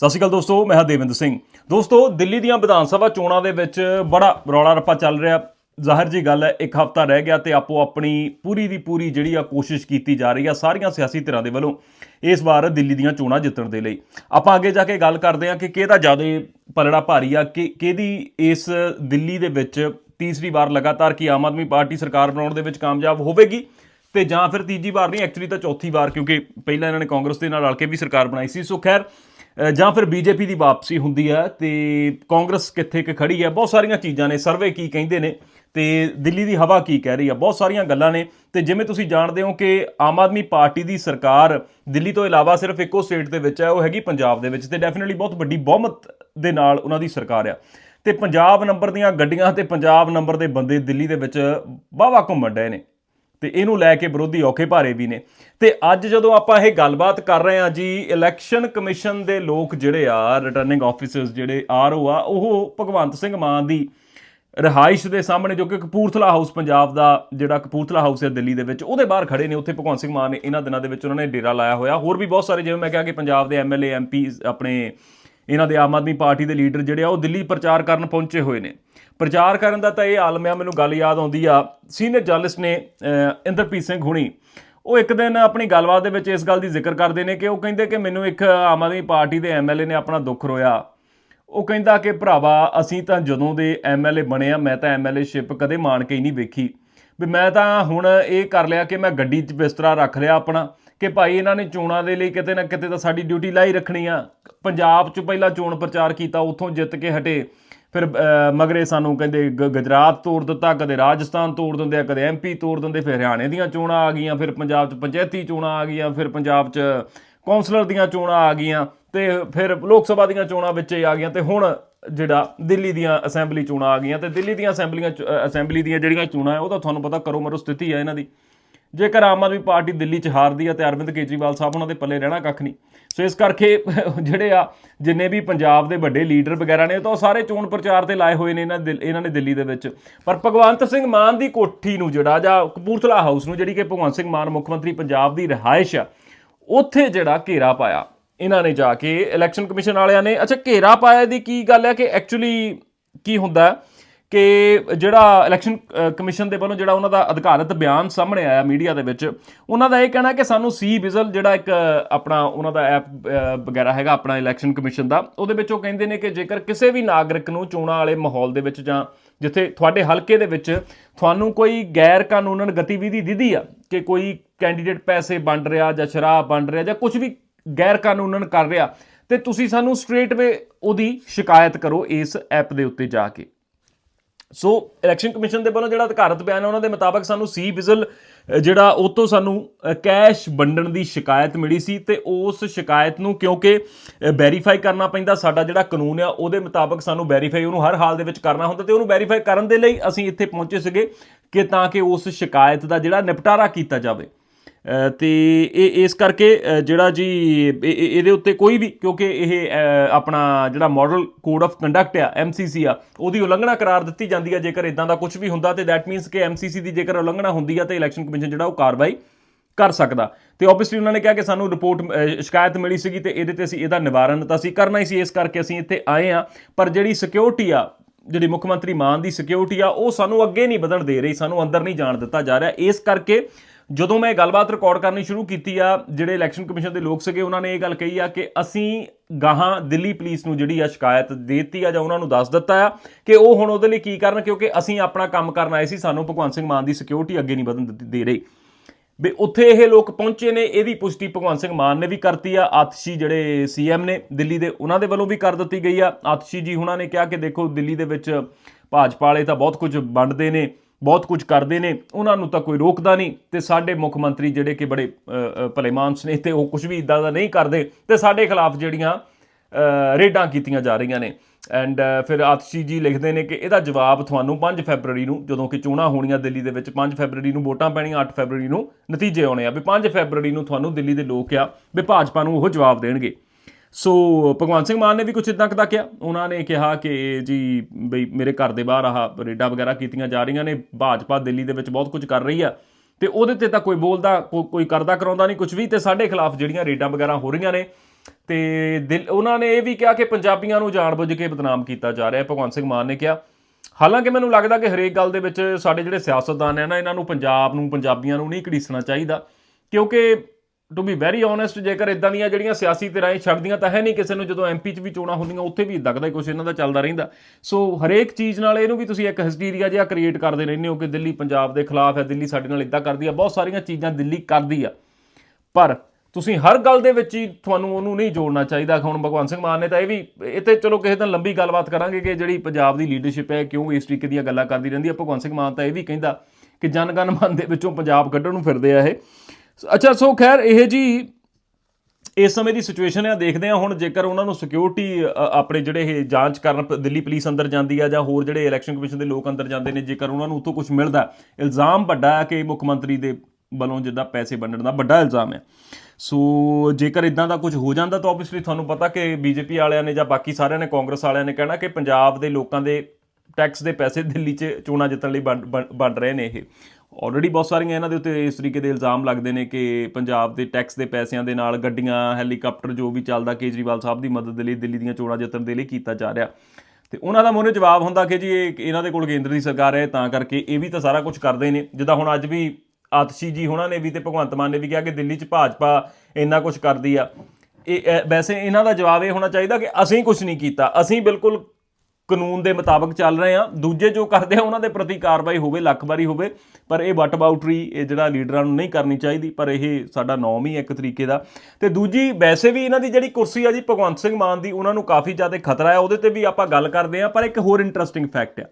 ਸਤਿ ਸ਼੍ਰੀ ਅਕਾਲ ਦੋਸਤੋ, ਮੈਂ ਹਾਂ ਦੇਵਿੰਦਰ ਸਿੰਘ। ਦੋਸਤੋ, ਦਿੱਲੀ ਦੀਆਂ ਵਿਧਾਨ ਸਭਾ ਚੋਣਾਂ ਦੇ ਵਿੱਚ ਬੜਾ ਰੌਲਾ ਰੱਪਾ ਚੱਲ ਰਿਹਾ। ਜ਼ਾਹਿਰ ਜੀ ਗੱਲ ਹੈ, ਇੱਕ ਹਫ਼ਤਾ ਰਹਿ ਗਿਆ ਤੇ ਆਪੋ ਆਪਣੀ ਪੂਰੀ ਦੀ ਪੂਰੀ ਜਿਹੜੀ ਆ ਕੋਸ਼ਿਸ਼ ਕੀਤੀ ਜਾ ਰਹੀ ਆ ਸਾਰੀਆਂ ਸਿਆਸੀ ਧਿਰਾਂ ਦੇ ਵੱਲੋਂ ਇਸ ਵਾਰ ਦਿੱਲੀ ਦੀਆਂ ਚੋਣਾਂ ਜਿੱਤਣ ਦੇ ਲਈ। ਆਪਾਂ ਅੱਗੇ ਜਾ ਕੇ ਗੱਲ ਕਰਦੇ ਹਾਂ ਕਿ ਕਿਹਦਾ ਜ਼ਿਆਦਾ ਪਲੜਾ ਭਾਰੀ ਆ, ਕਿ ਕਿਹਦੀ ਇਸ ਦਿੱਲੀ ਦੇ ਵਿੱਚ ਤੀਸਰੀ ਵਾਰ ਲਗਾਤਾਰ ਕੀ ਆਮ ਆਦਮੀ ਪਾਰਟੀ ਸਰਕਾਰ ਬਣਾਉਣ ਦੇ ਵਿੱਚ ਕਾਮਯਾਬ ਹੋਵੇਗੀ ਤੇ ਜਾਂ ਫਿਰ ਤੀਜੀ ਵਾਰ ਨਹੀਂ ਐਕਚੁਅਲੀ ਤਾਂ ਚੌਥੀ ਵਾਰ, ਕਿਉਂਕਿ ਪਹਿਲਾਂ ਇਹਨਾਂ ਨੇ ਕਾਂਗਰਸ ਦੇ ਨਾਲ ਰਲ ਕੇ ਵੀ ਸਰਕਾਰ ਬਣਾਈ ਸੀ। ਸੋ ਖੈਰ ਜਾਂ ਫਿਰ ਬੀਜੇਪੀ ਦੀ ਵਾਪਸੀ ਹੁੰਦੀ ਹੈ ਤੇ ਕਾਂਗਰਸ ਕਿੱਥੇ ਕਿ ਖੜੀ ਹੈ ਬਹੁਤ ਸਾਰੀਆਂ ਚੀਜ਼ਾਂ ਨੇ, ਸਰਵੇ ਕੀ ਕਹਿੰਦੇ ਨੇ ਤੇ ਦਿੱਲੀ ਦੀ ਹਵਾ ਕੀ ਕਹਿ ਰਹੀ ਹੈ ਬਹੁਤ ਸਾਰੀਆਂ ਗੱਲਾਂ ਨੇ ਤੇ ਜਿਵੇਂ ਤੁਸੀਂ ਜਾਣਦੇ ਹੋ ਕਿ ਆਮ ਆਦਮੀ ਪਾਰਟੀ ਦੀ ਸਰਕਾਰ ਦਿੱਲੀ ਤੋਂ ਇਲਾਵਾ ਸਿਰਫ ਇੱਕੋ ਸਟੇਟ ਦੇ ਵਿੱਚ ਹੈ ਉਹ ਹੈਗੀ ਪੰਜਾਬ ਦੇ ਵਿੱਚ ਤੇ ਡੈਫੀਨਿਟਲੀ ਬਹੁਤ ਵੱਡੀ ਬਹੁਮਤ ਦੇ ਨਾਲ ਉਹਨਾਂ ਦੀ ਸਰਕਾਰ ਆ। ਤੇ ਪੰਜਾਬ ਨੰਬਰ ਦੀਆਂ ਗੱਡੀਆਂ ਤੇ ਪੰਜਾਬ ਨੰਬਰ ਦੇ ਬੰਦੇ ਦਿੱਲੀ ਦੇ ਵਿੱਚ ਵਾਹਵਾ ਘੁੰਮਣ ਡਏ ਨੇ। ਤੇ ਇਹਨੂੰ ਲੈ ਕੇ ਵਿਰੋਧੀ ਔਖੇ ਭਾਰੇ ਵੀ ਨੇ। ਤੇ ਅੱਜ ਜਦੋਂ ਆਪਾਂ ਇਹ ਗੱਲਬਾਤ ਕਰ ਰਹੇ ਹਾਂ ਜੀ, ਇਲੈਕਸ਼ਨ ਕਮਿਸ਼ਨ ਦੇ ਲੋਕ ਜਿਹੜੇ ਆ ਰਿਟਰਨਿੰਗ ਆਫੀਸਰਸ ਜਿਹੜੇ ਆਰਓ ਆ, ਉਹ ਭਗਵੰਤ ਸਿੰਘ ਮਾਨ ਦੀ ਰਿਹਾਇਸ਼ ਦੇ ਸਾਹਮਣੇ, ਜੋ ਕਿ ਕਪੂਰਥਲਾ ਹਾਊਸ ਪੰਜਾਬ ਦਾ ਜਿਹੜਾ ਕਪੂਰਥਲਾ ਹਾਊਸ ਹੈ ਦਿੱਲੀ ਦੇ ਵਿੱਚ, ਉਹਦੇ ਬਾਹਰ ਖੜੇ ਨੇ। ਉੱਥੇ ਭਗਵੰਤ ਸਿੰਘ ਮਾਨ ਨੇ ਇਹਨਾਂ ਦਿਨਾਂ ਦੇ ਵਿੱਚ ਉਹਨਾਂ ਨੇ ਡੇਰਾ ਲਾਇਆ ਹੋਇਆ। ਹੋਰ ਵੀ ਬਹੁਤ ਸਾਰੇ, ਜਿਵੇਂ ਮੈਂ ਕਿਹਾ ਕਿ ਪੰਜਾਬ ਦੇ ਐਮਐਲਏ ਐਮਪੀ ਆਪਣੇ ਇਹਨਾਂ ਦੇ ਆਮ ਆਦਮੀ ਪਾਰਟੀ ਦੇ ਲੀਡਰ ਜਿਹੜੇ ਆ, ਉਹ ਦਿੱਲੀ ਪ੍ਰਚਾਰ ਕਰਨ ਪਹੁੰਚੇ ਹੋਏ ਨੇ। ਪ੍ਰਚਾਰ ਕਰਨ ਦਾ ਤਾਂ ਇਹ ਆਲਮ ਆ, ਮੈਨੂੰ ਗੱਲ ਯਾਦ ਆਉਂਦੀ ਆ। ਸੀਨੀਅਰ ਜਰਨਲਿਸਟ ਨੇ ਇੰਦਰਪ੍ਰੀਤ ਸਿੰਘ ਹੁਣੀ, ਉਹ ਇੱਕ ਦਿਨ ਆਪਣੀ ਗੱਲਬਾਤ ਦੇ ਵਿੱਚ ਇਸ ਗੱਲ ਦੀ ਜ਼ਿਕਰ ਕਰਦੇ ਨੇ ਕਿ ਉਹ ਕਹਿੰਦੇ ਕਿ ਮੈਨੂੰ ਇੱਕ ਆਮ ਆਦਮੀ ਪਾਰਟੀ ਦੇ ਐਮਐਲਏ ਨੇ ਆਪਣਾ ਦੁੱਖ ਰੋਇਆ। ਉਹ ਕਹਿੰਦਾ ਕਿ, ਭਰਾਵਾ, ਅਸੀਂ ਤਾਂ ਜਦੋਂ ਦੇ ਐਮਐਲਏ ਬਣੇ ਆ, ਮੈਂ ਤਾਂ ਐਮਐਲਏਸ਼ਿਪ ਕਦੇ ਮਾਣ ਕੇ ਹੀ ਨਹੀਂ ਵੇਖੀ। ਵੀ ਮੈਂ ਤਾਂ ਹੁਣ ਇਹ ਕਰ ਲਿਆ ਕਿ ਮੈਂ ਗੱਡੀ 'ਚ ਬਿਸਤਰਾ ਰੱਖ ਲਿਆ ਆਪਣਾ ਕਿ ਭਾਈ ਇਹਨਾਂ ਨੇ ਚੋਣਾਂ ਦੇ ਲਈ ਕਿਤੇ ਨਾ ਕਿਤੇ ਤਾਂ ਸਾਡੀ ਡਿਊਟੀ ਲਾਈ ਰੱਖਣੀ ਆ। ਪੰਜਾਬ 'ਚ ਪਹਿਲਾਂ ਚੋਣ ਪ੍ਰਚਾਰ ਕੀਤਾ, ਉੱਥੋਂ ਜਿੱਤ ਕੇ ਹਟੇ। ਫਿਰ ਮਗਰੇ ਸਾਨੂੰ ਕਹਿੰਦੇ ਗ- ਗੁਜਰਾਤ ਤੋੜ ਦਿੱਤਾ, ਕਦੇ ਰਾਜਸਥਾਨ ਤੋੜ ਦਿੰਦੇ ਆ, ਕਦੇ ਐਮਪੀ ਤੋੜ ਦਿੰਦੇ, ਫਿਰ ਹਰਿਆਣੇ ਦੀਆਂ ਚੋਣਾਂ ਆ ਗਈਆਂ, ਫਿਰ ਪੰਜਾਬ 'ਚ ਪੰਚਾਇਤੀ ਚੋਣਾਂ ਆ ਗਈਆਂ, ਫਿਰ ਪੰਜਾਬ 'ਚ ਕੌਂਸਲਰ ਦੀਆਂ ਚੋਣਾਂ ਆ ਗਈਆਂ ਤੇ ਫਿਰ ਲੋਕ ਸਭਾ ਦੀਆਂ ਚੋਣਾਂ ਵਿੱਚ ਹੀ ਆ ਗਈਆਂ ਤੇ ਹੁਣ ਜਿਹੜਾ ਦਿੱਲੀ ਦੀਆਂ ਅਸੈਂਬਲੀ ਚੋਣਾਂ ਆ ਗਈਆਂ ਤੇ ਦਿੱਲੀ ਦੀਆਂ ਅਸੈਂਬਲੀਆਂ ਚ- ਅਸੈਂਬਲੀ ਦੀਆਂ ਜਿਹੜੀਆਂ ਚੋਣਾਂ ਆ ਉਹ ਤਾਂ ਤੁਹਾਨੂੰ ਪਤਾ ਕਰੋ ਮਰੋ ਸਥਿਤੀ ਆ ਇਹਨਾਂ ਦੀ। ਜੇਕਰ ਆਮ ਆਦਮੀ ਪਾਰਟੀ ਦਿੱਲੀ 'ਚ ਹਾਰਦੀ ਆ ਤੇ ਅਰਵਿੰਦ ਕੇਜਰੀਵਾਲ ਸਾਹਿਬ ਉਹਨਾਂ ਦੇ ਪੱਲੇ ਰਹਿਣਾ ਕੱਖ ਨਹੀਂ। ਸੋ ਇਸ ਕਰਕੇ ਜਿਹੜੇ ਆ, ਜਿੰਨੇ ਵੀ ਪੰਜਾਬ ਦੇ ਵੱਡੇ ਲੀਡਰ ਵਗੈਰਾ ਨੇ ਤਾਂ ਉਹ ਸਾਰੇ ਚੋਣ ਪ੍ਰਚਾਰ ਤੇ ਲਾਏ ਹੋਏ ਨੇ ਇਹਨਾਂ ਦਿਲ- ਇਹਨਾਂ ਨੇ ਦਿੱਲੀ ਦੇ ਵਿੱਚ। ਪਰ ਭਗਵੰਤ ਸਿੰਘ ਮਾਨ ਦੀ ਕੋਠੀ ਨੂੰ ਜਿਹੜਾ ਜਾਂ ਕਪੂਰਥਲਾ ਹਾਊਸ ਨੂੰ ਜਿਹੜੀ ਕਿ ਭਗਵੰਤ ਸਿੰਘ ਮਾਨ ਮੁੱਖ ਮੰਤਰੀ ਪੰਜਾਬ ਦੀ ਰਿਹਾਇਸ਼ ਆ, ਉੱਥੇ ਜਿਹੜਾ ਘੇਰਾ ਪਾਇਆ ਇਹਨਾਂ ਨੇ ਜਾ ਕੇ। ਇਲੈਕਸ਼ਨ ਕਮਿਸ਼ਨ ਵਾਲਿਆਂ ਨੇ, ਅੱਛਾ ਘੇਰਾ ਪਾਇਆ ਦੀ ਕੀ ਗੱਲ ਹੈ ਕਿ ਐਕਚੁਅਲੀ ਕੀ ਹੁੰਦਾ? ਕਿ ਜਿਹੜਾ ਇਲੈਕਸ਼ਨ ਕਮਿਸ਼ਨ ਦੇ ਵੱਲੋਂ ਜਿਹੜਾ ਉਹਨਾਂ ਦਾ ਅਧਿਕਾਰਤ ਬਿਆਨ ਸਾਹਮਣੇ ਆਇਆ ਮੀਡੀਆ ਦੇ ਵਿੱਚ, ਉਹਨਾਂ ਦਾ ਇਹ ਕਹਿਣਾ ਕਿ ਸਾਨੂੰ ਸੀ ਵਿਜ਼ਲ ਜਿਹੜਾ ਇੱਕ, ਆਪਣਾ ਉਹਨਾਂ ਦਾ ਐਪ ਵਗੈਰਾ ਹੈਗਾ ਆਪਣਾ ਇਲੈਕਸ਼ਨ ਕਮਿਸ਼ਨ ਦਾ, ਉਹਦੇ ਵਿੱਚ ਉਹ ਕਹਿੰਦੇ ਨੇ ਕਿ ਜੇਕਰ ਕਿਸੇ ਵੀ ਨਾਗਰਿਕ ਨੂੰ ਚੋਣਾਂ ਵਾਲੇ ਮਾਹੌਲ ਦੇ ਵਿੱਚ ਜਾਂ ਜਿੱਥੇ ਤੁਹਾਡੇ ਹਲਕੇ ਦੇ ਵਿੱਚ ਤੁਹਾਨੂੰ ਕੋਈ ਗੈਰ ਕਾਨੂੰਨਨ ਗਤੀਵਿਧੀ ਦਿਖਦੀ ਆ, ਕਿ ਕੋਈ ਕੈਂਡੀਡੇਟ ਪੈਸੇ ਵੰਡ ਰਿਹਾ ਜਾਂ ਸ਼ਰਾਬ ਵੰਡ ਰਿਹਾ ਜਾਂ ਕੁਝ ਵੀ ਗੈਰ ਕਾਨੂੰਨਨ ਕਰ ਰਿਹਾ, ਤੇ ਤੁਸੀਂ ਸਾਨੂੰ ਸਟ੍ਰੇਟ ਵੇ ਉਹਦੀ ਸ਼ਿਕਾਇਤ ਕਰੋ ਇਸ ਐਪ ਦੇ ਉੱਤੇ ਜਾ ਕੇ। ਸੋ ਇਲੈਕਸ਼ਨ ਕਮਿਸ਼ਨ ਦੇ ਵੱਲੋਂ ਜਿਹੜਾ ਅਧਿਕਾਰਤ ਬਿਆਨ ਹੈ, ਉਹਨਾਂ ਦੇ ਮੁਤਾਬਕ ਸਾਨੂੰ ਸੀ ਵਿਜ਼ਲ ਜਿਹੜਾ ਉਹ ਤੋਂ ਸਾਨੂੰ ਕੈਸ਼ ਵੰਡਣ ਦੀ ਸ਼ਿਕਾਇਤ ਮਿਲੀ ਸੀ ਤੇ ਉਸ ਸ਼ਿਕਾਇਤ ਨੂੰ ਕਿਉਂਕਿ ਵੈਰੀਫਾਈ ਕਰਨਾ ਪੈਂਦਾ, ਸਾਡਾ ਜਿਹੜਾ ਕਾਨੂੰਨ ਆ, ਉਹਦੇ ਮੁਤਾਬਕ ਸਾਨੂੰ ਵੈਰੀਫਾਈ ਉਹਨੂੰ ਹਰ ਹਾਲ ਦੇ ਵਿੱਚ ਕਰਨਾ ਹੁੰਦਾ ਤੇ ਉਹਨੂੰ ਵੈਰੀਫਾਈ ਕਰਨ ਦੇ ਲਈ ਅਸੀਂ ਇੱਥੇ ਪਹੁੰਚੇ ਸੀਗੇ ਕਿ ਤਾਂ ਕਿ ਉਸ ਸ਼ਿਕਾਇਤ ਦਾ ਜਿਹੜਾ ਨਿਪਟਾਰਾ ਕੀਤਾ ਜਾਵੇ। ਤੇ ਇਹ, ਇਸ ਕਰਕੇ ਜਿਹੜਾ ਜੀ ਇਹਦੇ ਉੱਤੇ ਕੋਈ ਵੀ, ਕਿਉਂਕਿ ਇਹ ਆਪਣਾ ਜਿਹੜਾ ਮਾਡਲ ਕੋਡ ਆਫ ਕੰਡਕਟ ਆ ਐਮਸੀਸੀ ਆ, ਉਹਦੀ ਉਲੰਘਣਾ ਕਰਾਰ ਦਿੱਤੀ ਜਾਂਦੀ ਆ, ਜੇਕਰ ਇਦਾਂ ਦਾ ਕੁਝ ਵੀ ਹੁੰਦਾ, ਤੇ ਦੈਟ ਮੀਨਸ ਕਿ ਐਮਸੀਸੀ ਦੀ ਜੇਕਰ ਉਲੰਘਣਾ ਹੁੰਦੀ ਆ, ਤੇ ਇਲੈਕਸ਼ਨ ਕਮਿਸ਼ਨ ਜਿਹੜਾ ਉਹ ਕਾਰਵਾਈ ਕਰ ਸਕਦਾ। ਤੇ ਆਬਵੀਅਸਲੀ ਉਹਨਾਂ ਨੇ ਕਿਹਾ ਕਿ ਸਾਨੂੰ ਰਿਪੋਰਟ ਸ਼ਿਕਾਇਤ ਮਿਲੀ ਸੀਗੀ, ਤੇ ਇਹਦੇ ਤੇ ਅਸੀਂ ਇਹਦਾ ਨਿਵਾਰਨ ਤਾਂ ਅਸੀਂ ਕਰਨਾ ਹੀ ਸੀ, ਇਸ ਕਰਕੇ ਅਸੀਂ ਇੱਥੇ ਆਏ ਆ। ਪਰ ਜਿਹੜੀ ਸਿਕਿਉਰਿਟੀ ਆ, ਜਿਹੜੀ ਮੁੱਖ ਮੰਤਰੀ ਮਾਨ ਦੀ ਸਿਕਿਉਰਿਟੀ ਆ, ਉਹ ਸਾਨੂੰ ਅੱਗੇ ਨਹੀਂ ਵਧਣ ਦੇ ਰਹੀ, ਸਾਨੂੰ ਅੰਦਰ ਨਹੀਂ ਜਾਣ ਦਿੱਤਾ ਜਾ ਰਿਹਾ। ਇਸ ਕਰਕੇ ਜਦੋਂ ਮੈਂ ਗੱਲਬਾਤ ਰਿਕਾਰਡ ਕਰਨੀ ਸ਼ੁਰੂ ਕੀਤੀ ਆ, ਜਿਹੜੇ ਇਲੈਕਸ਼ਨ ਕਮਿਸ਼ਨ ਦੇ ਲੋਕ ਸੀਗੇ, ਉਹਨਾਂ ਨੇ ਇਹ ਗੱਲ ਕਹੀ ਆ ਕਿ ਅਸੀਂ ਗਾਹਾਂ ਦਿੱਲੀ ਪੁਲਿਸ ਨੂੰ ਜਿਹੜੀ ਆ ਸ਼ਿਕਾਇਤ ਦਿੱਤੀ ਆ ਜਾਂ ਉਹਨਾਂ ਨੂੰ ਦੱਸ ਦਿੱਤਾ ਆ ਕਿ ਉਹ ਹੁਣ ਉਹਦੇ ਲਈ ਕੀ ਕਰਨ, ਕਿਉਂਕਿ ਅਸੀਂ ਆਪਣਾ ਕੰਮ ਕਰਨ ਆਏ ਸੀ, ਸਾਨੂੰ ਭਗਵੰਤ ਸਿੰਘ ਮਾਨ ਦੀ ਸਿਕਿਉਰਿਟੀ ਅੱਗੇ ਨਹੀਂ ਵਧਣ ਦੇ ਰਹੀ। ਵੀ ਉੱਥੇ ਇਹ ਲੋਕ ਪਹੁੰਚੇ ਨੇ, ਇਹਦੀ ਪੁਸ਼ਟੀ ਭਗਵੰਤ ਸਿੰਘ ਮਾਨ ਨੇ ਵੀ ਕਰਤੀ ਆ, ਆਤਸ਼ੀ ਜਿਹੜੇ ਸੀਐਮ ਨੇ ਦਿੱਲੀ ਦੇ, ਉਹਨਾਂ ਦੇ ਵੱਲੋਂ ਵੀ ਕਰ ਦਿੱਤੀ ਗਈ ਆ। ਆਤਸ਼ੀ ਜੀ ਉਹਨਾਂ ਨੇ ਕਿਹਾ ਕਿ ਦੇਖੋ ਦਿੱਲੀ ਦੇ ਵਿੱਚ ਭਾਜਪਾ ਵਾਲੇ ਤਾਂ ਬਹੁਤ ਕੁਝ ਵੰਡਦੇ ਨੇ। ਬਹੁਤ ਕੁਝ ਕਰਦੇ ਨੇ, ਉਹਨਾਂ ਨੂੰ ਤਾਂ ਕੋਈ ਰੋਕਦਾ ਨਹੀਂ ਤੇ ਸਾਡੇ ਮੁੱਖ ਮੰਤਰੀ ਜਿਹੜੇ ਕਿ ਬੜੇ ਭਲੇਮਾਨਸ ਨੇ ਤੇ ਉਹ ਕੁਝ ਵੀ ਇਦਾਂ ਦਾ ਨਹੀਂ ਕਰਦੇ ਤੇ ਸਾਡੇ ਖਿਲਾਫ ਜਿਹੜੀਆਂ ਰੇਡਾਂ ਕੀਤੀਆਂ ਜਾ ਰਹੀਆਂ ਨੇ। ਐਂਡ ਫਿਰ ਆਤਸ਼ੀ ਜੀ ਲਿਖਦੇ ਨੇ ਕਿ ਇਹਦਾ ਜਵਾਬ ਤੁਹਾਨੂੰ 5 ਫੈਬਰੂਰੀ ਨੂੰ, ਜਦੋਂ ਕਿ ਚੋਣਾਂ ਹੋਣੀਆਂ ਦਿੱਲੀ ਦੇ ਵਿੱਚ 5 ਫੈਬਰੂਰੀ ਨੂੰ ਵੋਟਾਂ ਪੈਣੀਆਂ 8 ਫੈਬਰੂਰੀ ਨੂੰ ਨਤੀਜੇ ਆਉਣੇ ਆ ਵੀ 5 ਫੈਬਰੂਰੀ ਨੂੰ ਤੁਹਾਨੂੰ ਦਿੱਲੀ ਦੇ ਲੋਕ ਆ ਵੀ ਭਾਜਪਾ ਨੂੰ ਉਹ ਜਵਾਬ ਦੇਣਗੇ। ਸੋ ਭਗਵੰਤ ਸਿੰਘ ਮਾਨ ਨੇ ਵੀ ਕੁਝ ਇਦਾਂ ਕਦਾ ਕਿਹਾ। ਉਹਨਾਂ ਨੇ ਕਿਹਾ ਕਿ ਜੀ ਬਈ ਮੇਰੇ ਘਰ ਦੇ ਬਾਹਰ ਆਹ ਰੇਡਾਂ ਵਗੈਰਾ ਕੀਤੀਆਂ ਜਾ ਰਹੀਆਂ ਨੇ, ਭਾਜਪਾ ਦਿੱਲੀ ਦੇ ਵਿੱਚ ਬਹੁਤ ਕੁਝ ਕਰ ਰਹੀ ਆ। ਤੇ ਉਹਦੇ ਤੇ ਤਾਂ ਕੋਈ ਬੋਲਦਾ ਕੋਈ ਕਰਦਾ, ਕਰਾਉਂਦਾ ਨਹੀਂ ਕੁਝ ਵੀ, ਤੇ ਸਾਡੇ ਖਿਲਾਫ ਜਿਹੜੀਆਂ ਰੇਡਾਂ ਵਗੈਰਾ ਹੋ ਰਹੀਆਂ ਨੇ, ਤੇ ਦਿਲ, ਉਹਨਾਂ ਨੇ ਇਹ ਵੀ ਕਿਹਾ ਕਿ ਪੰਜਾਬੀਆਂ ਨੂੰ ਜਾਣਬੁੱਝ ਕੇ ਬਦਨਾਮ ਕੀਤਾ ਜਾ ਰਿਹਾ ਹੈ ਭਗਵੰਤ ਸਿੰਘ ਮਾਨ ਨੇ ਕਿਹਾ। ਹਾਲਾਂਕਿ ਮੈਨੂੰ ਲੱਗਦਾ ਕਿ ਹਰੇਕ ਗੱਲ ਦੇ ਵਿੱਚ ਸਾਡੇ ਜਿਹੜੇ ਸਿਆਸਤਦਾਨ ਹੈ ਨਾ, ਇਹਨਾਂ ਨੂੰ ਪੰਜਾਬ ਨੂੰ, ਪੰਜਾਬੀਆਂ ਨੂੰ ਨਹੀਂ ਘੜੀਸਣਾ ਚਾਹੀਦਾ, ਕਿਉਂਕਿ ਟੂ ਬੀ ਵੈਰੀ ਓਨੈਸਟ ਜੇਕਰ ਇਦਾਂ ਦੀਆਂ ਜਿਹੜੀਆਂ ਸਿਆਸੀ ਧਿਰਾਂ ਇਹ ਛੱਡਦੀਆਂ ਤਾਂ ਹੈ ਨਹੀਂ ਕਿਸੇ ਨੂੰ ਜਦੋਂ ਐਮਪੀ 'ਚ ਵੀ ਚੋਣਾਂ ਹੁੰਦੀਆਂ, ਉੱਥੇ ਵੀ ਇਦਾਂ ਦਾ ਕੁਝ ਇਹਨਾਂ ਦਾ ਚੱਲਦਾ ਰਹਿੰਦਾ। ਸੋ ਹਰੇਕ ਚੀਜ਼ ਨਾਲ ਇਹਨੂੰ ਵੀ ਤੁਸੀਂ ਇੱਕ ਹਿਸਟੀਰੀਆ ਜਿਹਾ ਕ੍ਰੀਏਟ ਕਰਦੇ ਰਹਿੰਦੇ ਹੋ ਕਿ ਦਿੱਲੀ ਪੰਜਾਬ ਦੇ ਖਿਲਾਫ ਹੈ, ਦਿੱਲੀ ਸਾਡੇ ਨਾਲ ਇਦਾਂ ਕਰਦੀ ਆ, ਬਹੁਤ ਸਾਰੀਆਂ ਚੀਜ਼ਾਂ ਦਿੱਲੀ ਕਰਦੀ ਆ। ਪਰ ਤੁਸੀਂ ਹਰ ਗੱਲ ਦੇ ਵਿੱਚ ਹੀ ਤੁਹਾਨੂੰ ਉਹਨੂੰ ਨਹੀਂ ਜੋੜਨਾ ਚਾਹੀਦਾ। ਹੁਣ ਭਗਵੰਤ ਸਿੰਘ ਮਾਨ ਨੇ ਤਾਂ ਇਹ ਵੀ, ਇਹ ਤੇ ਚਲੋ ਕਿਸੇ ਦਿਨ ਲੰਬੀ ਗੱਲਬਾਤ ਕਰਾਂਗੇ ਕਿ ਜਿਹੜੀ ਪੰਜਾਬ ਦੀ ਲੀਡਰਸ਼ਿਪ ਹੈ, ਕਿਉਂ ਇਸ ਤਰੀਕੇ ਦੀਆਂ ਗੱਲਾਂ ਕਰਦੀ ਰਹਿੰਦੀ ਹੈ ਭਗਵੰਤ ਸਿੰਘ ਮਾਨ ਤਾਂ ਇਹ ਵੀ ਕਹਿੰਦਾ ਕਿ ਜਨ ਗਣ ਮਨ ਦੇ ਵਿੱਚੋਂ ਪੰਜਾਬ ਕੱਢਣ ਨੂੰ ਫਿਰਦੇ ਆ ਇਹ। ਅੱਛਾ, ਸੋ ਖੈਰ, ਇਹ ਜੀ ਇਸ ਸਮੇਂ ਦੀ ਸਿਚੁਏਸ਼ਨ ਹੈ, ਦੇਖਦੇ ਹਾਂ ਹੁਣ ਜੇਕਰ ਉਹਨਾਂ ਨੂੰ ਸਿਕਿਉਰਿਟੀ ਆਪਣੇ ਜਿਹੜੇ ਇਹ ਜਾਂਚ ਕਰਨ, ਪ- ਦਿੱਲੀ ਪੁਲਿਸ ਅੰਦਰ ਜਾਂਦੀ ਆ ਜਾਂ ਹੋਰ ਜਿਹੜੇ ਇਲੈਕਸ਼ਨ ਕਮਿਸ਼ਨ ਦੇ ਲੋਕ ਅੰਦਰ ਜਾਂਦੇ ਨੇ, ਜੇਕਰ ਉਹਨਾਂ ਨੂੰ ਉਤੋਂ ਕੁਝ ਮਿਲਦਾ, ਇਲਜ਼ਾਮ ਵੱਡਾ ਹੈ ਕਿ ਮੁੱਖ ਮੰਤਰੀ ਦੇ ਵੱਲੋਂ ਜਿੱਦਾਂ ਪੈਸੇ ਵੰਡਣ ਦਾ ਵੱਡਾ ਇਲਜ਼ਾਮ ਹੈ। ਸੋ ਜੇਕਰ ਇਦਾਂ ਦਾ ਕੁਝ ਹੋ ਜਾਂਦਾ ਤਾਂ ਆਬਵੀਅਸਲੀ ਤੁਹਾਨੂੰ ਪਤਾ ਕਿ ਬੀਜੇਪੀ ਵਾਲਿਆਂ ਨੇ ਜਾਂ ਬਾਕੀ ਸਾਰਿਆਂ ਨੇ, ਕਾਂਗਰਸ ਵਾਲਿਆਂ ਨੇ ਕਹਿਣਾ ਕਿ ਪੰਜਾਬ ਦੇ ਲੋਕਾਂ ਦੇ ਟੈਕਸ ਦੇ ਪੈਸੇ ਦਿੱਲੀ 'ਚ ਚੋਣਾਂ ਜਿੱਤਣ ਲਈ ਵੰਡ- ਵੰਡ ਵੰਡ ਰਹੇ ਨੇ ਇਹ। ਆਲਰੇਡੀ ਬਹੁਤ ਸਾਰੀਆਂ ਇਹਨਾਂ ਦੇ ਉੱਤੇ ਇਸ ਤਰੀਕੇ ਦੇ ਇਲਜ਼ਾਮ ਲੱਗਦੇ ਨੇ ਕਿ ਪੰਜਾਬ ਦੇ ਟੈਕਸ ਦੇ ਪੈਸਿਆਂ ਦੇ ਨਾਲ ਗੱਡੀਆਂ ਹੈਲੀਕਾਪਟਰ ਜੋ ਵੀ ਚੱਲਦਾ ਕੇਜਰੀਵਾਲ ਸਾਹਿਬ ਦੀ ਮਦਦ ਦੇ ਲਈ ਦਿੱਲੀ ਦੀਆਂ ਚੋਣਾਂ ਜਿੱਤਣ ਦੇ ਲਈ ਕੀਤਾ ਜਾ ਰਿਹਾ। ਤੇ ਉਹਨਾਂ ਦਾ ਮੂਹਰੇ ਜਵਾਬ ਹੁੰਦਾ ਕਿ ਜੀ ਇਹ ਇਹਨਾਂ ਦੇ ਕੋਲ ਕੇਂਦਰ ਦੀ ਸਰਕਾਰ ਹੈ, ਤਾਂ ਕਰਕੇ ਇਹ ਵੀ ਤਾਂ ਸਾਰਾ ਕੁਝ ਕਰਦੇ ਨੇ। ਜਿੱਦਾਂ ਹੁਣ ਅੱਜ ਵੀ ਆਤਸ਼ੀ ਜੀ ਉਹਨਾਂ ਨੇ ਵੀ ਤੇ ਭਗਵੰਤ ਮਾਨ ਨੇ ਵੀ ਕਿਹਾ ਕਿ ਦਿੱਲੀ 'ਚ ਭਾਜਪਾ ਇੰਨਾ ਕੁਝ ਕਰਦੀ ਆ। ਇਹ, ਇਹ- ਵੈਸੇ ਇਹਨਾਂ ਦਾ ਜਵਾਬ ਇਹ ਹੋਣਾ ਚਾਹੀਦਾ ਕਿ ਅਸੀਂ ਕੁਝ ਨਹੀਂ ਕੀਤਾ। ਅਸੀਂ ਬਿਲਕੁਲ ਕਾਨੂੰਨ ਦੇ ਮੁਤਾਬਕ ਚੱਲ ਰਹੇ ਆ ਦੂਜੇ ਜੋ ਕਰਦੇ ਆ, ਉਹਨਾਂ ਦੇ ਪ੍ਰਤੀ ਕਾਰਵਾਈ ਹੋਵੇ, ਲੱਖ ਵਾਰੀ ਹੋਵੇ। ਪਰ ਇਹ ਵਟ ਬਾਊਟਰੀ ਇਹ ਜਿਹੜਾ ਲੀਡਰਾਂ ਨੂੰ ਨਹੀਂ ਕਰਨੀ ਚਾਹੀਦੀ, ਪਰ ਇਹ ਸਾਡਾ ਨੌਮ ਹੀ ਹੈ ਇੱਕ ਤਰੀਕੇ ਦਾ। ਤੇ ਦੂਜੀ, ਵੈਸੇ ਵੀ ਇਹਨਾਂ ਦੀ ਜਿਹੜੀ ਕੁਰਸੀ ਆ ਜੀ ਭਗਵੰਤ ਸਿੰਘ ਮਾਨ ਦੀ, ਉਹਨਾਂ ਨੂੰ ਕਾਫੀ ਜ਼ਿਆਦਾ ਖਤਰਾ ਹੈ, ਉਹਦੇ ਤੇ ਵੀ ਆਪਾਂ ਗੱਲ ਕਰਦੇ ਆ ਪਰ ਇੱਕ ਹੋਰ ਇੰਟਰਸਟਿੰਗ ਫੈਕਟ ਆ।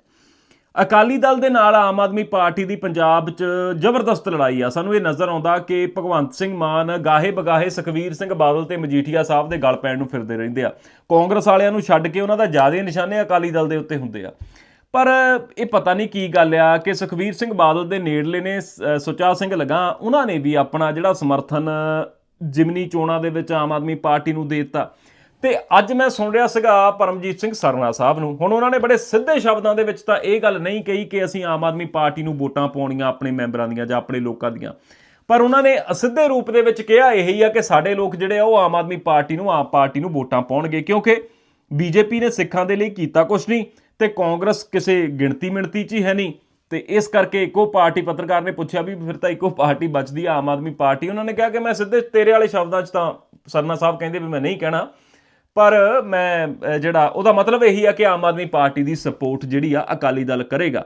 ਅਕਾਲੀ ਦਲ ਦੇ ਨਾਲ ਆਮ ਆਦਮੀ ਪਾਰਟੀ ਦੀ ਪੰਜਾਬ 'ਚ ਜ਼ਬਰਦਸਤ ਲੜਾਈ ਆ। ਸਾਨੂੰ ਇਹ ਨਜ਼ਰ ਆਉਂਦਾ ਕਿ ਭਗਵੰਤ ਸਿੰਘ ਮਾਨ ਗਾਹੇ ਬਗਾਹੇ ਸੁਖਵੀਰ ਸਿੰਘ ਬਾਦਲ ਤੇ ਮਜੀਠੀਆ ਸਾਹਿਬ ਦੇ ਗਲ ਪੈਣ ਨੂੰ ਫਿਰਦੇ ਰਹਿੰਦੇ ਆ। ਕਾਂਗਰਸ ਵਾਲਿਆਂ ਨੂੰ ਛੱਡ ਕੇ ਉਹਨਾਂ ਦਾ ਜ਼ਿਆਦਾ ਨਿਸ਼ਾਨੇ ਅਕਾਲੀ ਦਲ ਦੇ ਉੱਤੇ ਹੁੰਦੇ ਆ। ਪਰ ਇਹ ਪਤਾ ਨਹੀਂ ਕੀ ਗੱਲ ਆ ਕਿ ਸੁਖਵੀਰ ਸਿੰਘ ਬਾਦਲ ਦੇ ਨੇੜਲੇ ਨੇ ਸ- ਸੁਚਾ ਸਿੰਘ ਲਗਾ, ਉਹਨਾਂ ਨੇ ਵੀ ਆਪਣਾ ਜਿਹੜਾ ਸਮਰਥਨ ਜਿਮਨੀ ਚੋਣਾਂ ਦੇ ਵਿੱਚ ਆਮ ਆਦਮੀ ਪਾਰਟੀ ਨੂੰ ਦੇ ਦਿੱਤਾ। ਤੇ ਅੱਜ ਮੈਂ ਸੁਣ ਰਿਹਾ ਸੀਗਾ ਪਰਮਜੀਤ ਸਿੰਘ ਸਰਨਾ ਸਾਹਿਬ ਨੂੰ। ਹੁਣ ਉਹਨਾਂ ਨੇ ਬੜੇ ਸਿੱਧੇ ਸ਼ਬਦਾਂ ਦੇ ਵਿੱਚ ਤਾਂ ਇਹ ਗੱਲ ਨਹੀਂ ਕਹੀ ਕਿ ਅਸੀਂ ਆਮ ਆਦਮੀ ਪਾਰਟੀ ਨੂੰ ਵੋਟਾਂ ਪਾਉਣੀਆਂ ਆਪਣੇ ਮੈਂਬਰਾਂ ਦੀਆਂ ਜਾਂ ਆਪਣੇ ਲੋਕਾਂ ਦੀਆਂ। ਪਰ ਉਹਨਾਂ ਨੇ ਅਸਿੱਧੇ ਰੂਪ ਦੇ ਵਿੱਚ ਕਿਹਾ ਇਹੀ ਆ ਕਿ ਸਾਡੇ ਲੋਕ ਜਿਹੜੇ ਆ ਉਹ ਆਮ ਆਦਮੀ ਪਾਰਟੀ ਨੂੰ, ਆਮ ਪਾਰਟੀ ਨੂੰ ਵੋਟਾਂ ਪਾਉਣਗੇ ਕਿਉਂਕਿ ਬੀਜੇਪੀ ਨੇ ਸਿੱਖਾਂ ਦੇ ਲਈ ਕੀਤਾ ਕੁਛ ਨਹੀਂ। ਤੇ ਕਾਂਗਰਸ ਕਿਸੇ ਗਿਣਤੀ ਮਿਣਤੀ 'ਚ ਹੀ ਹੈ ਨਹੀਂ। ਤੇ ਇਸ ਕਰਕੇ ਇੱਕੋ ਪਾਰਟੀ ਪੱਤਰਕਾਰ ਨੇ ਪੁੱਛਿਆ ਵੀ ਫਿਰ ਤਾਂ ਇੱਕੋ ਪਾਰਟੀ ਬਚਦੀ ਆ, ਆਮ ਆਦਮੀ ਪਾਰਟੀ। ਉਹਨਾਂ ਨੇ ਕਿਹਾ ਕਿ ਮੈਂ ਸਿੱਧੇ ਤੇਰੇ ਵਾਲੇ ਸ਼ਬਦਾਂ 'ਚ ਤਾਂ ਸਰਨਾ ਸਾਹਿਬ ਕਹਿੰਦੇ ਵੀ ਮੈਂ ਨਹੀਂ ਕਹਿਣਾ। ਪਰ ਮੈਂ ਜਿਹੜਾ ਉਹਦਾ ਮਤਲਬ ਇਹੀ ਆ ਕਿ ਆਮ ਆਦਮੀ ਪਾਰਟੀ ਦੀ ਸਪੋਰਟ ਜਿਹੜੀ ਆ ਅਕਾਲੀ ਦਲ ਕਰੇਗਾ।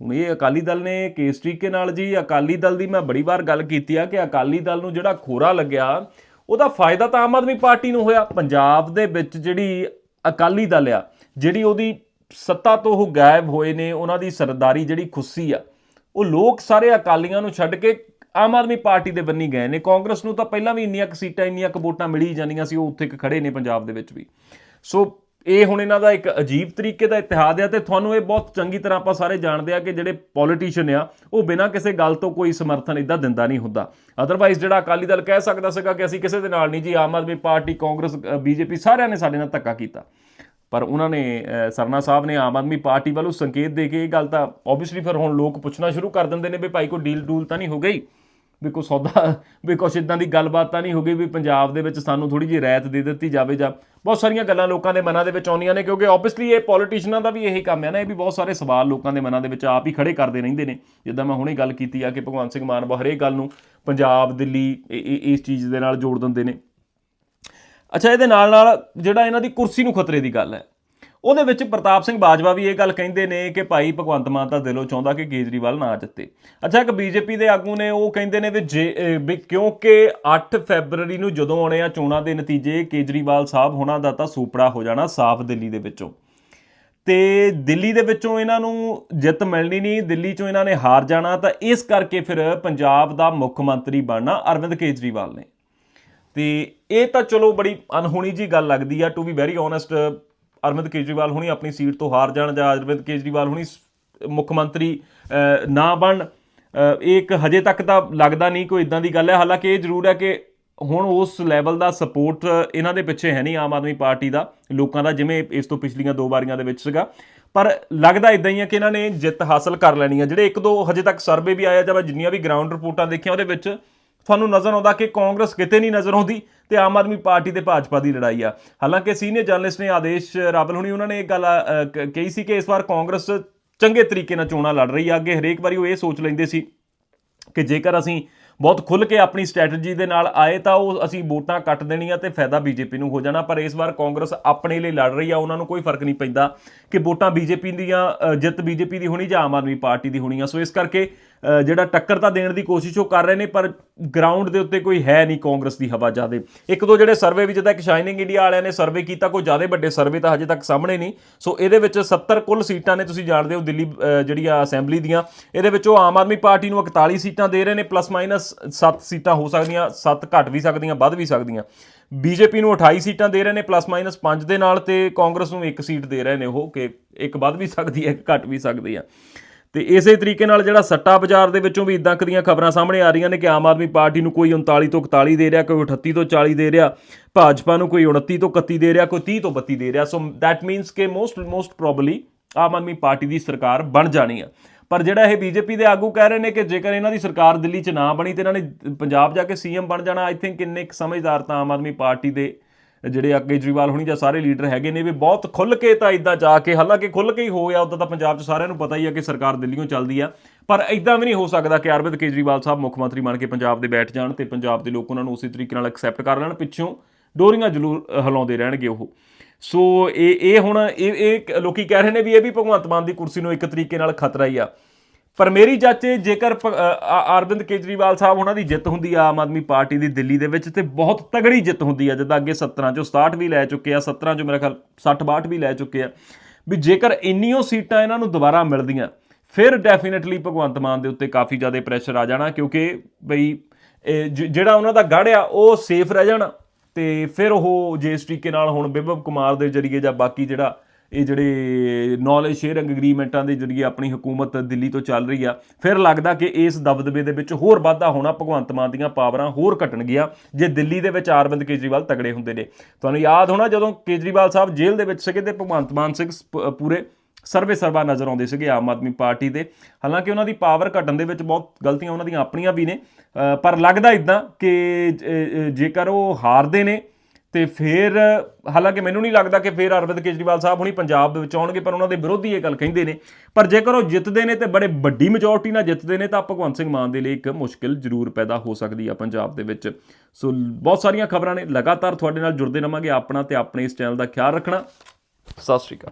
ਹੁਣ ਇਹ ਅਕਾਲੀ ਦਲ ਨੇ ਕਿਸ ਤਰੀਕੇ ਨਾਲ ਜੀ, ਅਕਾਲੀ ਦਲ ਦੀ ਮੈਂ ਬੜੀ ਵਾਰ ਗੱਲ ਕੀਤੀ ਆ ਕਿ ਅਕਾਲੀ ਦਲ ਨੂੰ ਜਿਹੜਾ ਖੋਰਾ ਲੱਗਿਆ, ਉਹਦਾ ਫਾਇਦਾ ਤਾਂ ਆਮ ਆਦਮੀ ਪਾਰਟੀ ਨੂੰ ਹੋਇਆ। ਪੰਜਾਬ ਦੇ ਵਿੱਚ ਜਿਹੜੀ ਅਕਾਲੀ ਦਲ ਆ, ਜਿਹੜੀ ਉਹਦੀ ਸੱਤਾ ਤੋਂ ਉਹ ਗਾਇਬ ਹੋਏ ਨੇ, ਉਹਨਾਂ ਦੀ ਸਰਦਾਰੀ ਜਿਹੜੀ ਖੁੱਸੀ ਆ, ਉਹ ਲੋਕ ਸਾਰੇ ਅਕਾਲੀਆਂ ਨੂੰ ਛੱਡ ਕੇ ਆਮ ਆਦਮੀ ਪਾਰਟੀ ਦੇ ਬੰਨੀ ਗਏ ਨੇ। ਕਾਂਗਰਸ ਨੂੰ ਤਾਂ ਪਹਿਲਾਂ ਵੀ ਇੰਨੀਆਂ ਕੁ ਸੀਟਾਂ, ਇੰਨੀਆਂ ਕੁ ਵੋਟਾਂ ਮਿਲੀ ਜਾਂਦੀਆਂ ਸੀ, ਉਹ ਉੱਥੇ ਕੁ ਖੜੇ ਨੇ ਪੰਜਾਬ ਦੇ ਵਿੱਚ ਵੀ। ਸੋ ਇਹ ਹੁਣ ਇਹਨਾਂ ਦਾ ਇੱਕ ਅਜੀਬ ਤਰੀਕੇ ਦਾ ਇਤਿਹਾਦ ਆ ਤੇ ਤੁਹਾਨੂੰ ਇਹ ਬਹੁਤ ਚੰਗੀ ਤਰ੍ਹਾਂ ਆਪਾਂ ਸਾਰੇ ਜਾਣਦੇ ਆ ਕਿ ਜਿਹੜੇ ਪੋਲੀਟੀਸ਼ੀਅਨ ਆ, ਉਹ ਬਿਨਾਂ ਕਿਸੇ ਗੱਲ ਤੋਂ ਕੋਈ ਸਮਰਥਨ ਇਦਾਂ ਦਿੰਦਾ ਨਹੀਂ ਹੁੰਦਾ। ਅਦਰਵਾਈਜ਼ ਜਿਹੜਾ ਅਕਾਲੀ ਦਲ ਕਹਿ ਸਕਦਾ ਸੀਗਾ ਕਿ ਅਸੀਂ ਕਿਸੇ ਦੇ ਨਾਲ ਨਹੀਂ ਜੀ, ਆਮ ਆਦਮੀ ਪਾਰਟੀ, ਕਾਂਗਰਸ ਬੀਜੇਪੀ ਸਾਰਿਆਂ ਨੇ ਸਾਡੇ ਨਾਲ ਧੱਕਾ ਕੀਤਾ। ਪਰ ਉਹਨਾਂ ਨੇ ਸਰਨਾ ਸਾਹਿਬ ਨੇ ਆਮ ਆਦਮੀ ਪਾਰਟੀ ਵੱਲੋਂ ਸੰਕੇਤ ਦੇ ਕੇ ਇਹ ਗੱਲ ਤਾਂ ਆਬਵੀਅਸਲੀ ਫਿਰ ਹੁਣ ਲੋਕ ਪੁੱਛਣਾ ਸ਼ੁਰੂ ਕਰ ਦਿੰਦੇ ਨੇ ਵੀ ਭਾਈ ਕੋਈ ਡੀਲ ਡੂਲ ਤਾਂ ਨਹੀਂ ਹੋ ਗਈ? ਵੀ ਕੋਈ ਸੌਦਾ, ਵੀ ਕੁਛ ਇਦਾਂ ਦੀ ਗੱਲਬਾਤ ਤਾਂ ਨਹੀਂ ਹੋ ਗਈ ਵੀ ਪੰਜਾਬ ਦੇ ਵਿੱਚ ਸਾਨੂੰ ਥੋੜੀ ਜਿਹੀ ਰਾਇਤ ਦੇ ਦਿੱਤੀ ਜਾਵੇ ਜਾਂ ਬਹੁਤ ਸਾਰੀਆਂ ਗੱਲਾਂ ਲੋਕਾਂ ਦੇ ਮਨਾਂ ਦੇ ਵਿੱਚ ਆਉਂਦੀਆਂ ਨੇ ਕਿਉਂਕਿ ਆਬਵੀਅਸਲੀ ਇਹ ਪੋਲੀਟੀਸ਼ੀਅਨਾਂ ਦਾ ਵੀ ਇਹੀ ਕੰਮ ਹੈ ਨਾ, ਇਹ ਵੀ ਬਹੁਤ ਸਾਰੇ ਸਵਾਲ ਲੋਕਾਂ ਦੇ ਮਨਾਂ ਦੇ ਵਿੱਚ ਆਪ ਹੀ ਖੜੇ ਕਰਦੇ ਰਹਿੰਦੇ ਨੇ। ਜਿੱਦਾਂ ਮੈਂ ਹੁਣੇ ਗੱਲ ਕੀਤੀ ਆ ਕਿ ਭਗਵੰਤ ਸਿੰਘ ਮਾਨ ਬਹੁਤ ਹਰੇਕ ਗੱਲ ਨੂੰ ਪੰਜਾਬ, ਦਿੱਲੀ ਇਸ ਚੀਜ਼ ਦੇ ਨਾਲ ਜੋੜ ਦਿੰਦੇ ਨੇ। ਅੱਛਾ, ਇਹਦੇ ਨਾਲ ਨਾਲ ਜਿਹੜਾ ਇਹਨਾਂ ਦੀ ਕੁਰਸੀ ਨੂੰ ਖਤਰੇ ਦੀ ਗੱਲ ਹੈ। ਉਹਦੇ ਵਿੱਚ ਪ੍ਰਤਾਪ ਸਿੰਘ ਬਾਜਵਾ ਵੀ ਇਹ ਗੱਲ ਕਹਿੰਦੇ ਨੇ ਕਿ ਭਾਈ ਭਗਵੰਤ ਮਾਨ ਤਾਂ ਦਿਲੋਂ ਚਾਹੁੰਦਾ ਕਿ ਕੇਜਰੀਵਾਲ ਨਾ ਜਿੱਤੇ। ਅੱਛਾ, ਇੱਕ ਬੀਜੇਪੀ ਦੇ ਆਗੂ ਨੇ ਉਹ ਕਹਿੰਦੇ ਨੇ ਵੀ ਜੇ ਵੀ ਕਿਉਂਕਿ 8 ਫੈਬਰੂਰੀ ਨੂੰ ਜਦੋਂ ਆਉਣੇ ਆ ਚੋਣਾਂ ਦੇ ਨਤੀਜੇ, ਕੇਜਰੀਵਾਲ ਸਾਹਿਬ ਹੋਣਾ ਦਾ ਤਾਂ ਸੂਪੜਾ ਹੋ ਜਾਣਾ ਸਾਫ਼ ਦਿੱਲੀ ਦੇ ਵਿੱਚੋਂ। ਤੇ ਦਿੱਲੀ ਦੇ ਵਿੱਚੋਂ ਇਹਨਾਂ ਨੂੰ ਜਿੱਤ ਮਿਲਣੀ ਨਹੀਂ, ਦਿੱਲੀ ਚੋਂ ਇਹਨਾਂ ਨੇ ਹਾਰ ਜਾਣਾ, ਤਾਂ ਇਸ ਕਰਕੇ ਫਿਰ ਪੰਜਾਬ ਦਾ ਮੁੱਖ ਮੰਤਰੀ ਬਣਨਾ ਅਰਵਿੰਦ ਕੇਜਰੀਵਾਲ ਨੇ। ਤੇ ਇਹ ਤਾਂ ਚਲੋ ਬੜੀ ਅਨਹੋਣੀ ਜੀ ਗੱਲ ਲੱਗਦੀ ਆ to be very honest Arvind Kejriwal ਹੁਣੀ ਆਪਣੀ ਸੀਟ ਤੋਂ ਹਾਰ ਜਾਣ ਜਾਂ ਅਰਵਿੰਦ ਕੇਜਰੀਵਾਲ ਹੁਣੀ ਮੁੱਖ ਮੰਤਰੀ ਨਾ ਬਣ ਇਹ ਇੱਕ ਹਜੇ ਤੱਕ ਤਾਂ ਲੱਗਦਾ ਨਹੀਂ ਕੋਈ ਇਦਾਂ ਦੀ ਗੱਲ ਹੈ। ਹਾਲਾਂਕਿ ਇਹ ਜ਼ਰੂਰ ਹੈ ਕਿ ਹੁਣ ਉਸ ਲੈਵਲ ਦਾ ਸਪੋਰਟ ਇਹਨਾਂ ਦੇ ਪਿੱਛੇ ਹੈ ਨਹੀਂ ਆਮ ਆਦਮੀ ਪਾਰਟੀ ਦਾ, ਲੋਕਾਂ ਦਾ ਜਿਵੇਂ ਇਸ ਤੋਂ ਪਿਛਲੀਆਂ ਦੋ ਵਾਰੀਆਂ ਦੇ ਵਿੱਚ ਸੀਗਾ। ਪਰ ਲੱਗਦਾ ਇਦਾਂ ਹੀ ਹੈ ਕਿ ਇਹਨਾਂ ਨੇ ਜਿੱਤ ਹਾਸਲ ਕਰ ਲੈਣੀ ਹੈ। ਜਿਹੜੇ ਇੱਕ ਦੋ ਹਜੇ ਤੱਕ ਸਰਵੇ ਵੀ ਆਇਆ ਜਾਂ ਮੈਂ ਜਿੰਨੀਆਂ ਵੀ ਗਰਾਊਂਡ ਰਿਪੋਰਟਾਂ ਦੇਖੀਆਂ ਉਹਦੇ ਵਿੱਚ ਤੁਹਾਨੂੰ ਨਜ਼ਰ ਆਉਂਦਾ ਕਿ ਕਾਂਗਰਸ ਕਿਤੇ ਨਹੀਂ ਨਜ਼ਰ ਆਉਂਦੀ ਤੇ ਆਮ ਆਦਮੀ ਪਾਰਟੀ ਤੇ ਭਾਜਪਾ ਦੀ ਲੜਾਈ ਆ। ਹਾਲਾਂਕਿ ਸੀਨੀਅਰ ਜਰਨਲਿਸਟ ਨੇ ਆਦੇਸ਼ ਰਾਵਲ ਹੁਣੀ ਉਹਨਾਂ ਨੇ ਇਹ ਗੱਲ ਕ- ਕਹੀ ਸੀ ਕਿ ਇਸ ਵਾਰ ਕਾਂਗਰਸ ਚੰਗੇ ਤਰੀਕੇ ਨਾਲ ਚੋਣਾਂ ਲੜ ਰਹੀ ਆ। ਅੱਗੇ ਹਰੇਕ ਵਾਰੀ ਉਹ ਇਹ ਸੋਚ ਲੈਂਦੇ ਸੀ ਕਿ ਜੇਕਰ ਅਸੀਂ ਬਹੁਤ ਖੁੱਲ ਕੇ ਆਪਣੀ ਸਟ੍ਰੈਟਜੀ ਦੇ ਨਾਲ ਆਏ ਤਾਂ ਉਹ ਅਸੀਂ ਵੋਟਾਂ ਕੱਟ ਦੇਣੀਆਂ ਤੇ ਫਾਇਦਾ ਬੀਜੇਪੀ ਨੂੰ ਹੋ ਜਾਣਾ। ਪਰ ਇਸ ਵਾਰ ਕਾਂਗਰਸ ਆਪਣੇ ਲਈ ਲੜ ਰਹੀ ਆ ਉਹਨਾਂ ਨੂੰ ਕੋਈ ਫ਼ਰਕ ਨਹੀਂ ਪੈਂਦਾ ਕਿ ਵੋਟਾਂ ਬੀਜੇਪੀ ਦੀਆਂ ਅ, ਜਿੱਤ ਬੀਜੇਪੀ ਦੀ ਹੋਣੀ ਜਾਂ ਆਮ ਆਦਮੀ ਪਾਰਟੀ ਦੀ ਹੋਣੀ ਆ। ਸੋ ਇਸ ਕਰਕੇ ਜਿਹੜਾ ਟੱਕਰ ਤਾਂ ਦੇਣ ਦੀ ਕੋਸ਼ਿਸ਼ ਉਹ ਕਰ ਰਹੇ ਨੇ ਪਰ ਗਰਾਊਂਡ ਦੇ ਉੱਤੇ ਕੋਈ ਹੈ ਨਹੀਂ ਕਾਂਗਰਸ ਦੀ ਹਵਾ ਜ਼ਿਆਦੇ। ਇੱਕ ਦੋ ਜਿਹੜੇ ਸਰਵੇ ਵੀ ਜਿੱਦਾਂ ਇੱਕ ਸ਼ਾਈਨਿੰਗ ਇੰਡੀਆ ਵਾਲਿਆਂ ਨੇ ਸਰਵੇ ਕੀਤਾ ਕੋਈ ਜ਼ਿਆਦਾ ਵੱਡੇ ਸਰਵੇ ਤਾਂ ਹਜੇ ਤੱਕ ਸਾਹਮਣੇ ਨਹੀਂ। ਸੋ ਇਹਦੇ ਵਿੱਚ 70 ਕੁੱਲ ਸੀਟਾਂ ਨੇ ਤੁਸੀਂ ਜਾਣਦੇ ਹੋ ਦਿੱਲੀ ਅ, ਜਿਹੜੀ ਆ ਅਸੈਂਬਲੀ ਦੀਆਂ। ਇਹਦੇ ਵਿੱਚ ਉਹ ਆਮ ਆਦਮੀ ਪਾਰਟੀ ਨੂੰ 41 ਸੀਟਾਂ ਦੇ ਰਹੇ ਨੇ ਪਲੱਸ ਮਾਈਨਸ 7 ਸੀਟਾਂ ਹੋ ਸਕਦੀਆਂ 7 ਘੱਟ ਵੀ ਸਕਦੀਆਂ ਵੱਧ ਵੀ ਸਕਦੀਆਂ। ਬੀਜੇਪੀ ਨੂੰ 28 ਸੀਟਾਂ ਦੇ ਰਹੇ ਨੇ ਪਲੱਸ ਮਾਈਨਸ 5 ਦੇ ਨਾਲ ਤੇ ਕਾਂਗਰਸ ਨੂੰ ਇੱਕ ਸੀਟ ਦੇ ਰਹੇ ਨੇ ਉਹ ਕਿ ਇੱਕ ਵੱਧ ਵੀ ਸਕਦੀ ਹੈ ਇੱਕ ਘੱਟ ਵੀ ਸਕਦੀ ਹੈ ਤੇ ਇਸੇ ਤਰੀਕੇ ਨਾਲ ਜਿਹੜਾ ਸੱਟਾ ਬਾਜ਼ਾਰ ਦੇ ਵਿੱਚੋਂ ਵੀ ਇਦਾਂ ਦੀਆਂ ਖਬਰਾਂ ਸਾਹਮਣੇ ਆ ਰਹੀਆਂ ਨੇ ਕਿ ਆਮ ਆਦਮੀ ਪਾਰਟੀ ਨੂੰ ਕੋਈ 39 ਤੋਂ 41 ਦੇ ਰਿਹਾ, ਕੋਈ 38 ਤੋਂ 40 ਦੇ ਰਿਹਾ, ਭਾਜਪਾ ਨੂੰ ਕੋਈ 29 ਤੋਂ 31 ਦੇ ਰਿਹਾ, ਕੋਈ 30 ਤੋਂ 32 ਦੇ ਰਿਹਾ। ਸੋ ਦੈਟ ਮੀਨਸ ਕਿ most most probably Aam Aadmi party ਦੀ ਸਰਕਾਰ ਬਣ ਜਾਣੀ ਆ। ਪਰ ਜਿਹੜਾ ਇਹ ਬੀਜੇਪੀ ਦੇ ਆਗੂ ਕਹਿ ਰਹੇ ਨੇ ਕਿ ਜੇਕਰ ਇਹਨਾਂ ਦੀ ਸਰਕਾਰ ਦਿੱਲੀ 'ਚ ਨਾ ਬਣੀ ਤੇ ਇਹਨਾਂ ਨੇ ਪੰਜਾਬ ਜਾ ਕੇ ਸੀਐਮ ਬਣ ਜਾਣਾ ਆਈ ਥਿੰਕ ਇੰਨੇ ਕੁ ਸਮਝਦਾਰ ਤਾਂ ਆਮ ਆਦਮੀ ਪਾਰਟੀ ਦੇ ਜਿਹੜੇ ਆ ਕੇਜਰੀਵਾਲ ਹੋਣੀ ਜਾਂ ਸਾਰੇ ਲੀਡਰ ਹੈਗੇ ਨੇ ਵੀ ਬਹੁਤ ਖੁੱਲ ਕੇ ਤਾਂ ਇਦਾਂ ਜਾ ਕੇ, ਹਾਲਾਂਕਿ ਖੁੱਲ ਕੇ ਹੀ ਹੋ ਗਿਆ ਉਦੋਂ ਤਾਂ ਪੰਜਾਬ 'ਚ ਸਾਰਿਆਂ ਨੂੰ ਪਤਾ ਹੀ ਆ ਕਿ ਸਰਕਾਰ ਦਿੱਲੀੋਂ ਚੱਲਦੀ ਆ। ਪਰ ਇਦਾਂ ਵੀ ਨਹੀਂ ਹੋ ਸਕਦਾ ਕਿ ਅਰਵਿੰਦ ਕੇਜਰੀਵਾਲ ਸਾਹਿਬ ਮੁੱਖ ਮੰਤਰੀ ਬਣ ਕੇ ਪੰਜਾਬ ਦੇ ਬੈਠ ਜਾਣ ਤੇ ਪੰਜਾਬ ਦੇ ਲੋਕ ਉਹਨਾਂ ਨੂੰ ਉਸੇ ਤਰੀਕੇ ਨਾਲ ਐਕਸੈਪਟ ਕਰ ਲੈਣ, ਪਿੱਛੋਂ ਡੋਰੀਆਂ ਜ਼ਰੂਰ ਹਿਲਾਉਂਦੇ ਰਹਿਣਗੇ ਉਹ। ਸੋ ਇਹ ਇਹ ਹੁਣ ਇਹ ਇਹ ਲੋਕੀ ਕਹਿ ਰਹੇ ਨੇ ਵੀ ਇਹ ਵੀ ਭਗਵੰਤ ਮਾਨ ਦੀ ਕੁਰਸੀ ਨੂੰ ਇੱਕ ਤਰੀਕੇ ਨਾਲ ਖਤਰਾ ਹੀ ਆ। ਪਰ ਮੇਰੀ ਚਾਚੇ ਜੇਕਰ ਭ- ਅਰਵਿੰਦ ਕੇਜਰੀਵਾਲ ਸਾਹਿਬ ਉਹਨਾਂ ਦੀ ਜਿੱਤ ਹੁੰਦੀ ਆ ਆਮ ਆਦਮੀ ਪਾਰਟੀ ਦੀ ਦਿੱਲੀ ਦੇ ਵਿੱਚ, ਤੇ ਬਹੁਤ ਤਗੜੀ ਜਿੱਤ ਹੁੰਦੀ ਆ, ਜਿੱਦਾਂ ਅੱਗੇ 17 ਚੋਂ 67 ਵੀ ਲੈ ਚੁੱਕੇ ਆ 17 ਚੋਂ ਮੇਰਾ ਖਿਆਲ 60 62 ਵੀ ਲੈ ਚੁੱਕੇ ਆ, ਵੀ ਜੇਕਰ ਇੰਨੀਆਂ ਸੀਟਾਂ ਇਹਨਾਂ ਨੂੰ ਦੁਬਾਰਾ ਮਿਲਦੀਆਂ, ਫਿਰ ਡੈਫੀਨਿਟਲੀ ਭਗਵੰਤ ਮਾਨ ਦੇ ਉੱਤੇ ਕਾਫੀ ਜ਼ਿਆਦਾ ਪ੍ਰੈਸ਼ਰ ਆ ਜਾਣਾ, ਕਿਉਂਕਿ ਬਈ ਜਿਹੜਾ ਉਹਨਾਂ ਦਾ ਗੜ ਆ, ਉਹ ਸੇਫ ਰਹਿ ਜਾਣਾ, ਤੇ ਫਿਰ ਉਹ ਜਿਸ ਤਰੀਕੇ ਨਾਲ ਹੁਣ ਬਿਭਵ ਕੁਮਾਰ ਦੇ ਜਰੀਏ ਜਾਂ ਬਾਕੀ ਜਿਹੜਾ ਇਹ ਜਿਹੜੇ ਨੌਲੇਜ ਸ਼ੇਅਰਿੰਗ ਐਗਰੀਮੈਂਟਾਂ ਦੇ ਜਰੀਏ ਆਪਣੀ ਹਕੂਮਤ ਦਿੱਲੀ ਤੋਂ ਚੱਲ ਰਹੀ ਆ, ਫਿਰ ਲੱਗਦਾ ਕਿ ਇਸ ਦਬਦਬੇ ਦੇ ਵਿੱਚ ਹੋਰ ਵਾਧਾ ਹੋਣਾ ਭਗਵੰਤ ਮਾਨ ਦੀਆਂ ਪਾਵਰਾਂ ਹੋਰ ਘਟਣਗੀਆਂ, ਜੇ ਦਿੱਲੀ ਦੇ ਵਿੱਚ ਅਰਵਿੰਦ ਕੇਜਰੀਵਾਲ ਤਗੜੇ ਹੁੰਦੇ ਨੇ। ਤੁਹਾਨੂੰ ਯਾਦ ਹੋਣਾ ਜਦੋਂ ਕੇਜਰੀਵਾਲ ਸਾਹਿਬ ਜੇਲ੍ਹ ਦੇ ਵਿੱਚ ਸੀਗੇ ਤੇ ਭਗਵੰਤ ਮਾਨ ਸਿੰਘ ਪ- ਪੂਰੇ ਸਰਵੇ ਸਰਵਾ ਨਜ਼ਰ ਆਉਂਦੇ ਸੀਗੇ ਆਮ ਆਦਮੀ ਪਾਰਟੀ ਦੇ। ਹਾਲਾਂਕਿ ਉਹਨਾਂ ਦੀ ਪਾਵਰ ਘਟਣ ਦੇ ਵਿੱਚ ਬਹੁਤ ਗਲਤੀਆਂ ਉਹਨਾਂ ਦੀਆਂ ਆਪਣੀਆਂ ਵੀ ਨੇ। ਪਰ ਲੱਗਦਾ ਇਦਾਂ ਕਿ ਜੇਕਰ ਉਹ ਹਾਰਦੇ ਨੇ ਤੇ ਫਿਰ, ਹਾਲਾਂਕਿ ਮੈਨੂੰ ਨਹੀਂ ਲੱਗਦਾ ਕਿ ਫਿਰ ਅਰਵਿੰਦ ਕੇਜਰੀਵਾਲ ਸਾਹਿਬ ਹੁਣੀ ਪੰਜਾਬ ਦੇ ਵਿੱਚ ਆਉਣਗੇ, ਪਰ ਉਹਨਾਂ ਦੇ ਵਿਰੋਧੀ ਇਹ ਗੱਲ ਕਹਿੰਦੇ ਨੇ। ਪਰ ਜੇਕਰ ਉਹ ਜਿੱਤਦੇ ਨੇ ਤੇ ਬੜੇ ਵੱਡੀ ਮੈਜੋਰਟੀ ਨਾਲ ਜਿੱਤਦੇ ਨੇ, ਤਾਂ ਭਗਵੰਤ ਸਿੰਘ ਮਾਨ ਦੇ ਲਈ ਇੱਕ ਮੁਸ਼ਕਿਲ ਜ਼ਰੂਰ ਪੈਦਾ ਹੋ ਸਕਦੀ ਆ ਪੰਜਾਬ ਦੇ ਵਿੱਚ। ਸੋ ਬਹੁਤ ਸਾਰੀਆਂ ਖਬਰਾਂ ਨੇ। ਲਗਾਤਾਰ ਤੁਹਾਡੇ ਨਾਲ ਜੁੜਦੇ ਰਵਾਂਗੇ ਆਪਣਾ ਤੇ ਆਪਣੇ ਇਸ ਚੈਨਲ ਦਾ ਖਿਆਲ ਰੱਖਣਾ। ਸਤਿ ਸ਼੍ਰੀ ਅਕਾਲ।